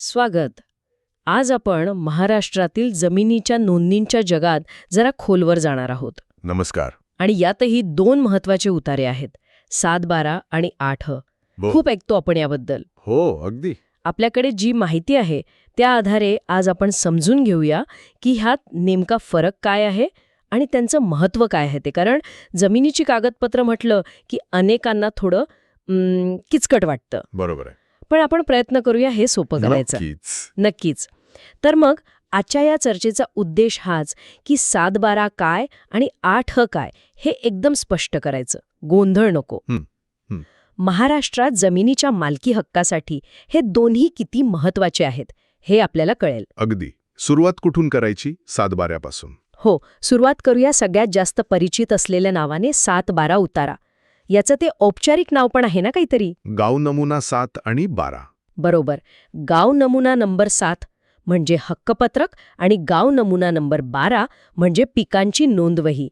स्वागत. आज आपण महाराष्ट्रातील जमिनीच्या नोंदणींच्या जगात जरा खोलवर जाणार आहोत. नमस्कार. आणि यातही दोन महत्त्वाचे उतारे आहेत. सात बारा आणि आठ. खूप ऐकतो आपण याबद्दल. हो अगदी. आपल्याकडे जी माहिती आहे त्या आधारे आज आपण समजून घेऊया की ह्यात नेमका फरक काय आहे आणि त्यांचं महत्त्व काय आहे ते. कारण जमिनीची कागदपत्र म्हटलं की अनेकांना थोडं किचकट वाटतं. बरोबर आहे. पण आपण प्रयत्न करूया हे सोपं करायचं. नक्कीच. तर मग आजच्या या चर्चेचा उद्देश हाच की सात बारा काय आणि आठ ह काय हे एकदम स्पष्ट करायचं. गोंधळ नको. महाराष्ट्रात जमिनीच्या मालकी हक्कासाठी हे दोन्ही किती महत्त्वाचे आहेत हे आपल्याला कळेल. अगदी. सुरुवात कुठून करायची? सातबाऱ्यापासून. हो सुरुवात करूया सगळ्यात जास्त परिचित असलेल्या नावाने सात बारा उतारा. याचं ते औपचारिक नाव पण आहे ना काहीतरी? गाव नमुना सात आणि बारा. बरोबर. गाव नमुना नंबर सात म्हणजे हक्कपत्रक आणि गाव नमुना नंबर बारा म्हणजे पिकांची नोंदवही.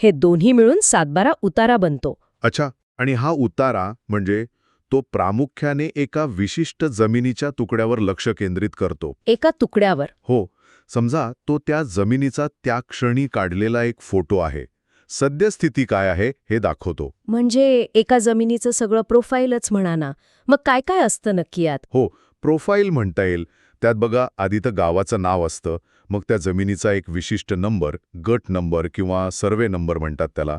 हे दोन्ही मिळून सातबारा उतारा बनतो. अच्छा आणि हा उतारा म्हणजे तो प्रामुख्याने एका विशिष्ट जमिनीच्या तुकड्यावर लक्ष केंद्रित करतो. एका तुकड्यावर. हो समजा तो त्या जमिनीचा त्या क्षणी काढलेला एक फोटो आहे. सद्यस्थिती काय आहे हे दाखवतो. म्हणजे एका जमिनीचं सगळं प्रोफाईलच म्हणा ना मग काय काय असतं नक्की यात? हो प्रोफाईल म्हणता येईल. त्यात बघा आधी तर गावाचं नाव असतं मग त्या जमिनीचा एक विशिष्ट नंबर गट नंबर किंवा सर्वे नंबर म्हणतात त्याला.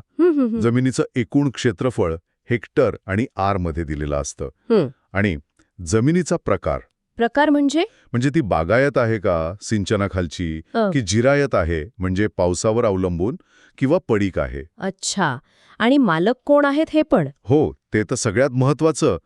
जमिनीचं एकूण क्षेत्रफळ हेक्टर आणि आरमध्ये दिलेलं असतं. आणि जमिनीचा प्रकार प्रकार म्हणजे? म्हणजे ती बागायत आहे का सिंचनाखालची की जिरायत आहे म्हणजे पावसावर अवलंबून किंवा पडीक आहे? अच्छा. आणि मालक कोण आहेत हे पण? हो ते तर सगळ्यात महत्वाचं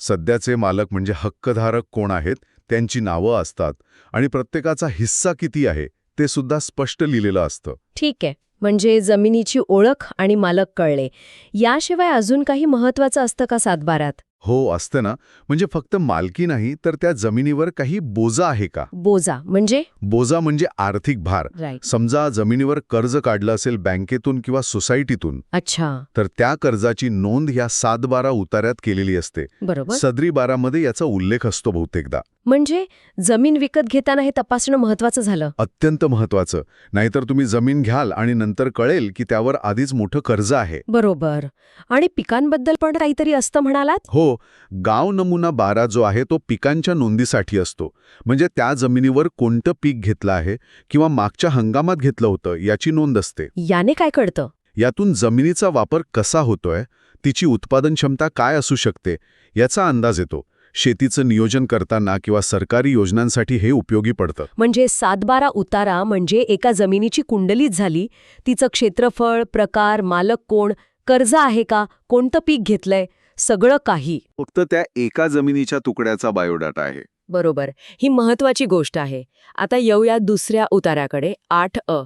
सध्याचे मालक म्हणजे हक्कधारक कोण आहेत त्यांची नावं असतात आणि प्रत्येकाचा हिस्सा किती आहे ते सुद्धा स्पष्ट लिहिलेलं असतं. ठीक आहे. म्हणजे जमिनीची ओळख आणि मालक कळले. याशिवाय अजून काही महत्वाचं असतं का सातबारात हो असतं ना. म्हणजे फक्त मालकी नाही तर त्या जमिनीवर काही बोजा आहे का? बोजा. म्हणजे? बोजा म्हणजे आर्थिक भार. राईट समजा जमिनीवर कर्ज काढलं असेल बँकेतून किंवा सोसायटीतून अच्छा. तर त्या कर्जाची नोंद ह्या सात बारा उतार्यात केलेली असते. बरोबर. सदरी बारामध्ये याचा उल्लेख असतो बहुतेकदा. म्हणजे जमीन विकत घेताना हे तपासणं महत्वाचं झालं? अत्यंत महत्वाचं नाहीतर तुम्ही जमीन घ्याल आणि नंतर कळेल की त्यावर आधीच मोठं कर्ज आहे. बरोबर. आणि पिकांबद्दल पण काहीतरी असतं म्हणालात? हो गाव नमुना बारा जो आहे तो पिकांच्या नोंदीसाठी असतो. म्हणजे त्या जमिनीवर कोणतं पीक घेतलं आहे किंवा मागच्या हंगामात घेतलं होतं याची नोंद असते. याने काय कळतं? यातून जमिनीचा वापर कसा होतोय तिची उत्पादन क्षमता काय असू शकते याचा अंदाज येतो. शेतीचं नियोजन करताना किंवा सरकारी योजनांसाठी हे उपयोगी पडतं. म्हणजे सातबारा उतारा म्हणजे एका जमिनीची कुंडलीच झाली तिचं क्षेत्रफळ प्रकार मालक कोण कर्ज आहे का कोणतं पीक घेतलंय सगळं काही. फक्त त्या एका जमिनीच्या तुकड्याचा बायोडाटा आहे. बरोबर. ही महत्वाची गोष्ट आहे. आता येऊया दुसऱ्या उतार्याकडे आठ अ.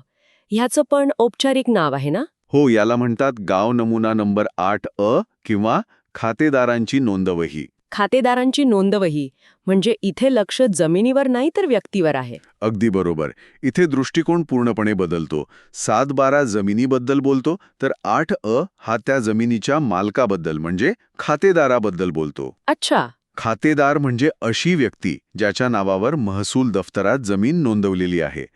ह्याचं पण औपचारिक नाव आहे ना? हो याला म्हणतात गाव नमुना नंबर आठ अ किंवा खातेदारांची नोंदवही. खातेदारांची नोंदवही म्हणजे इथे लक्ष जमिनीवर नाही तर व्यक्तीवर आहे. अगदी बरोबर. इथे दृष्टिकोन पूर्णपणे बदलतो. सात बारा जमिनीबद्दल बोलतो तर आठ अ हा त्या जमिनीच्या मालकाबद्दल म्हणजे खातेदाराबद्दल बोलतो. अच्छा. खातेदार म्हणजे अशी व्यक्ती ज्याच्या नावावर महसूल दफ्तरात जमीन नोंदवलेली आहे.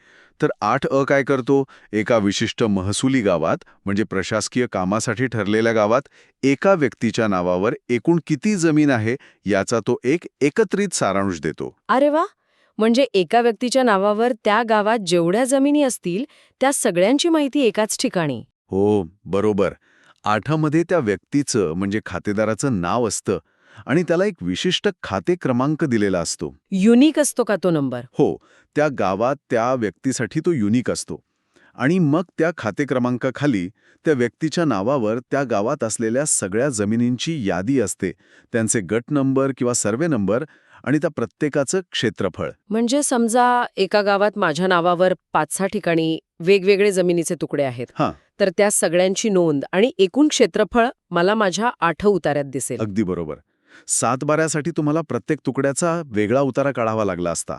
तर आठ अ काय करतो? एका विशिष्ट महसुली गावात म्हणजे प्रशासकीय कामासाठी ठरलेल्या गावात एका व्यक्तीच्या नावावर एकूण किती जमीन आहे याचा तो एक एकत्रित सारांश देतो. अरे वा! म्हणजे एका व्यक्तीच्या नावावर त्या गावात जेवढ्या जमिनी असतील त्या सगळ्यांची माहिती एकाच ठिकाणी. हो बरोबर. आठामध्ये त्या व्यक्तीचं म्हणजे खातेदाराचं नाव असतं. आणि त्याला एक विशिष्ट खाते क्रमांक दिलेला असतो. युनिक असतो का तो नंबर? हो त्या गावात त्या व्यक्तीसाठी तो युनिक असतो. आणि मग त्या खाते क्रमांकाखाली त्या व्यक्तीच्या नावावर त्या गावात असलेल्या सगळ्या जमिनींची यादी असते. त्यांचे गट नंबर किंवा सर्वे नंबर आणि त्या प्रत्येकाचं क्षेत्रफळ. म्हणजे समजा एका गावात माझ्या नावावर पाच सहा ठिकाणी वेगवेगळे जमिनीचे तुकडे आहेत. हां. तर त्या सगळ्यांची नोंद आणि एकूण क्षेत्रफळ मला माझ्या आठ उतार्यात दिसेल. अगदी बरोबर. सातबाऱ्यासाठी तुम्हाला प्रत्येक तुकड्याचा वेगळा उतारा काढावा लागला असता.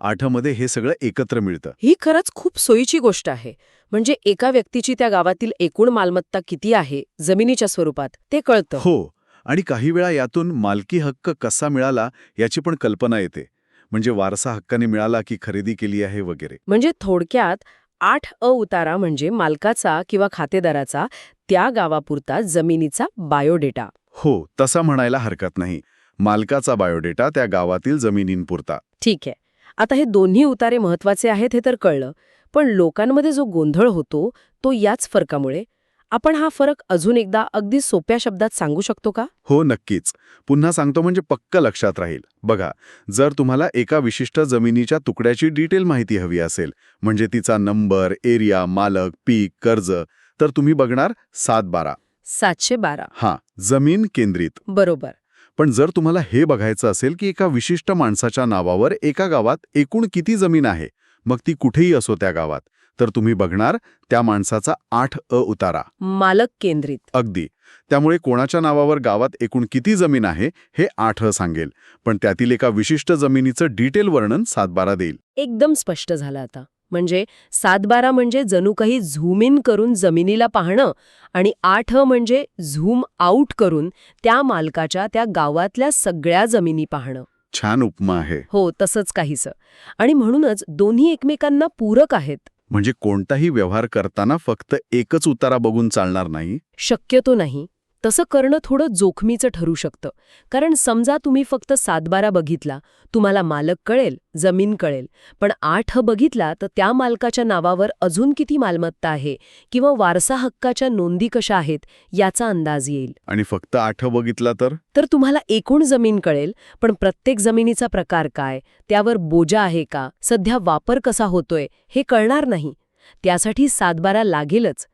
आठमध्ये हे सगळं एकत्र मिळतं. ही खरंच खूप सोयीची गोष्ट आहे. म्हणजे एका व्यक्तीची त्या गावातील एकूण मालमत्ता किती आहे जमिनीच्या स्वरूपात ते कळतं. हो आणि काही वेळा यातून मालकी हक्क कसा मिळाला याची पण कल्पना येते. म्हणजे वारसा हक्काने मिळाला की खरेदी केली आहे वगैरे. म्हणजे थोडक्यात आठ अ उतारा म्हणजे मालकाचा किंवा खातेदाराचा त्या गावापुरता जमिनीचा बायोडेटा. हो तसा म्हणायला हरकत नाही. मालकाचा बायोडेटा त्या गावातील जमिनींपुरता. ठीक आहे. आता हे दोन्ही उतारे महत्त्वाचे आहेत हे तर कळलं पण लोकांमध्ये जो गोंधळ होतो तो याच फरकामुळे. आपण हा फरक अजून एकदा अगदी सोप्या शब्दात सांगू शकतो का? हो नक्कीच. पुन्हा सांगतो म्हणजे पक्क लक्षात राहील. बघा जर तुम्हाला एका विशिष्ट जमिनीच्या तुकड्याची डिटेल माहिती हवी असेल म्हणजे तिचा नंबर एरिया मालक पीक कर्ज तर तुम्ही बघणार सात बारा. सातशे बारा. हां जमीन केंद्रित. बरोबर. पण जर तुम्हाला हे बघायचं असेल की एका विशिष्ट माणसाच्या नावावर एका गावात एकूण किती जमीन आहे मग ती कुठेही असो त्या गावात तर तुम्ही बघणार त्या माणसाचा आठ अ उतारा. मालक केंद्रित. अगदी. त्यामुळे कोणाच्या नावावर गावात एकूण किती जमीन आहे हे आठ अ सांगेल पण त्यातील एका विशिष्ट जमिनीचं डिटेल वर्णन सातबारा देईल. एकदम स्पष्ट झालं आता. म्हणजे सातबारा म्हणजे जणू काही झूम इन करून जमिनीला पाहणं आणि आठ म्हणजे झूम आऊट करून त्या मालकाच्या त्या गावातल्या सगळ्या जमिनी पाहणं. छान उपमा आहे. हो तसंच काहीसं. आणि म्हणूनच दोन्ही एकमेकांना पूरक आहेत. म्हणजे कोणताही व्यवहार करताना फक्त एकच उतारा बघून चालणार नाही? शक्यतो नाही. तसं करणं थोडं जोखमीचं ठरू शकतं. कारण समजा तुम्ही फक्त सातबारा बघितला तुम्हाला मालक कळेल जमीन कळेल. पण आठ बघितला तर त्या मालकाच्या नावावर अजून किती मालमत्ता आहे? किंवा वारसा हक्काच्या नोंदी कशा आहेत? याचा अंदाज येईल. आणि फक्त आठ बघितला तर? तर तुम्हाला एकूण जमीन कळेल पण प्रत्येक जमिनीचा प्रकार काय? त्यावर बोजा आहे का? सध्या वापर कसा होतोय? हे कळणार नाही. त्यासाठी सातबारा लागेलच.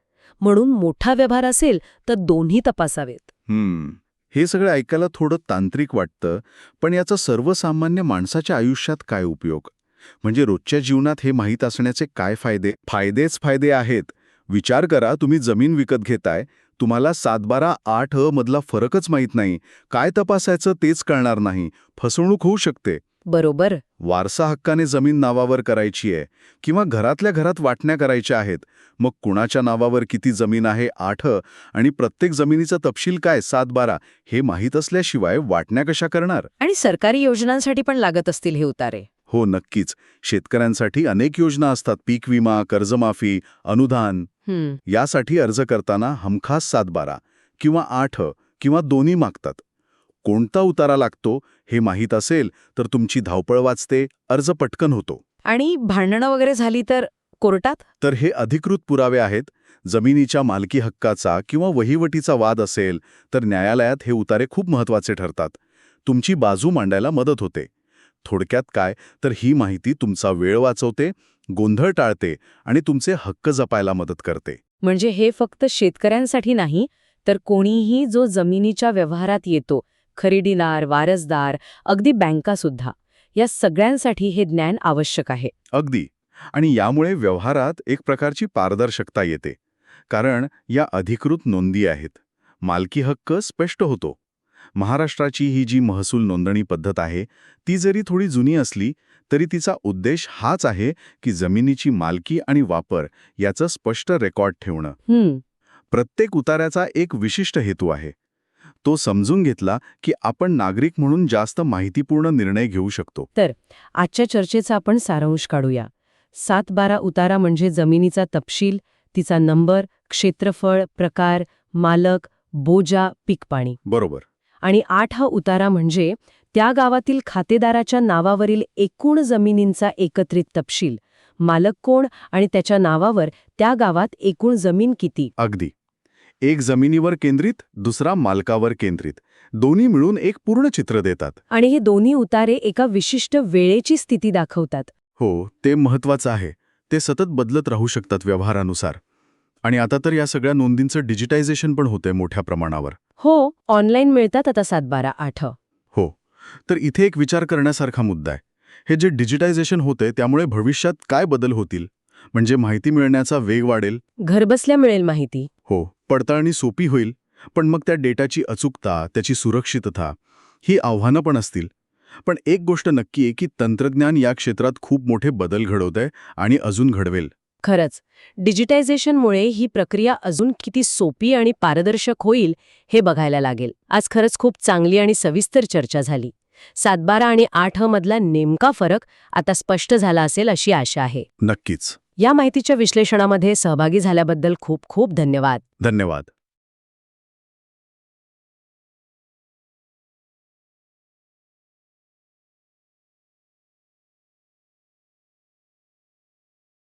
म्हणून मोठा व्यवहार असेल तर दोन्ही तपासावेत. हम्म. हे सगळं ऐकायला थोडं तांत्रिक वाटतं पण याचा सर्वसामान्य माणसाच्या आयुष्यात काय उपयोग? म्हणजे रोजच्या जीवनात हे माहीत असण्याचे काय फायदे? फायदेच फायदे आहेत. विचार करा तुम्ही जमीन विकत घेताय. तुम्हाला सातबारा आठ अ मधला फरकच माहीत नाही. काय तपासायचं तेच कळणार नाही. फसवणूक होऊ शकते. बरोबर. वारसा हक्काने जमीन नावावर करायची आहे किंवा घरातल्या घरात वाटण्या करायच्या आहेत मग कुणाच्या नावावर किती जमीन आहे आठ आणि प्रत्येक जमिनीचा तपशील काय सात बारा हे माहीत असल्याशिवाय वाटण्या कशा करणार? आणि सरकारी योजनांसाठी पण लागत असतील हे उतारे. हो नक्कीच. शेतकऱ्यांसाठी अनेक योजना असतात. पीक विमा कर्जमाफी अनुदान. यासाठी अर्ज करताना हमखास सात बारा किंवा आठ किंवा दोन्ही मागतात. कोणता उतारा लागतो हे माहीत असेल तर तुमची धावपळ वाचते अर्ज पटकन होतो. आणि भांडणं वगैरे झाली तर कोर्टात? तर हे अधिकृत पुरावे आहेत. जमिनीच्या मालकी हक्काचा किंवा वहिवटीचा वाद असेल तर न्यायालयात हे उतारे खूप महत्त्वाचे ठरतात. तुमची बाजू मांडायला मदत होते. थोडक्यात काय? तर ही माहिती तुमचा वेळ वाचवते गोंधळ टाळते आणि तुमचे हक्क जपायला मदत करते. म्हणजे हे फक्त शेतकऱ्यांसाठी नाही तर कोणीही जो जमिनीच्या व्यवहारात येतो खरेदीदार वारसदार अगदी बँकासुद्धा. या सगळ्यांसाठी हे ज्ञान आवश्यक आहे. अगदी. आणि यामुळे व्यवहारात एक प्रकारची पारदर्शकता येते. कारण या अधिकृत नोंदी आहेत. मालकी हक्क स्पष्ट होतो. महाराष्ट्राची ही जी महसूल नोंदणी पद्धत आहे ती जरी थोडी जुनी असली तरी तिचा उद्देश हाच आहे की जमिनीची मालकी आणि वापर याचं स्पष्ट रेकॉर्ड ठेवणं. प्रत्येक उतार्याचा एक विशिष्ट हेतू आहे. तो समजून घेतला की आपण नागरिक म्हणून जास्त माहितीपूर्ण निर्णय घेऊ शकतो. आजच्या चर्चेचा आपण सारांश काढूया. सात बारा उतारा म्हणजे जमिनीचा तपशील तिचा नंबर क्षेत्रफळ प्रकार मालक बोजा पीकपाणी. बरोबर. आणि आठ हा उतारा म्हणजे त्या गावातील खातेदाराच्या नावावरील एकूण जमिनींचा एकत्रित तपशील. मालक कोण आणि त्याच्या नावावर त्या गावात एकूण जमीन किती? अगदी. एक जमिनीवर केंद्रित दुसरा मालकावर केंद्रित. दोन्ही मिळून एक पूर्ण चित्र देतात. आणि हे दोन्ही उतारे एका विशिष्ट वेळेची स्थिती दाखवतात. हो ते महत्वाचं आहे. ते सतत बदलत राहू शकतात व्यवहारानुसार. आणि आता तर या सगळ्या नोंदींचं डिजिटायझेशन पण होतंय मोठ्या प्रमाणावर. हो ऑनलाईन मिळतात आता सात बारा आठ. हो. तर इथे एक विचार करण्यासारखा मुद्दा आहे. हे जे डिजिटायझेशन होते त्यामुळे भविष्यात काय बदल होतील? म्हणजे माहिती मिळण्याचा वेग वाढेल? घरबसल्या मिळेल माहिती. हो. पडताळणी सोपी होईल पण मग त्या डेटाची अचूकता त्याची सुरक्षितता ही आव्हानं पण असतील. पण एक गोष्ट नक्की आहे की तंत्रज्ञान या क्षेत्रात खूप मोठे बदल घडवत आहे आणि अजून घडवेल. खरंच डिजिटायझेशनमुळे ही प्रक्रिया अजून किती सोपी आणि पारदर्शक होईल हे बघायला लागेल. आज खरंच खूप चांगली आणि सविस्तर चर्चा झाली. सातबारा आणि आठ मधला नेमका फरक आता स्पष्ट झाला असेल अशी आशा आहे. नक्कीच. या माहितीच्या विश्लेषणामध्ये सहभागी झाल्याबद्दल खूप खूप धन्यवाद. धन्यवाद.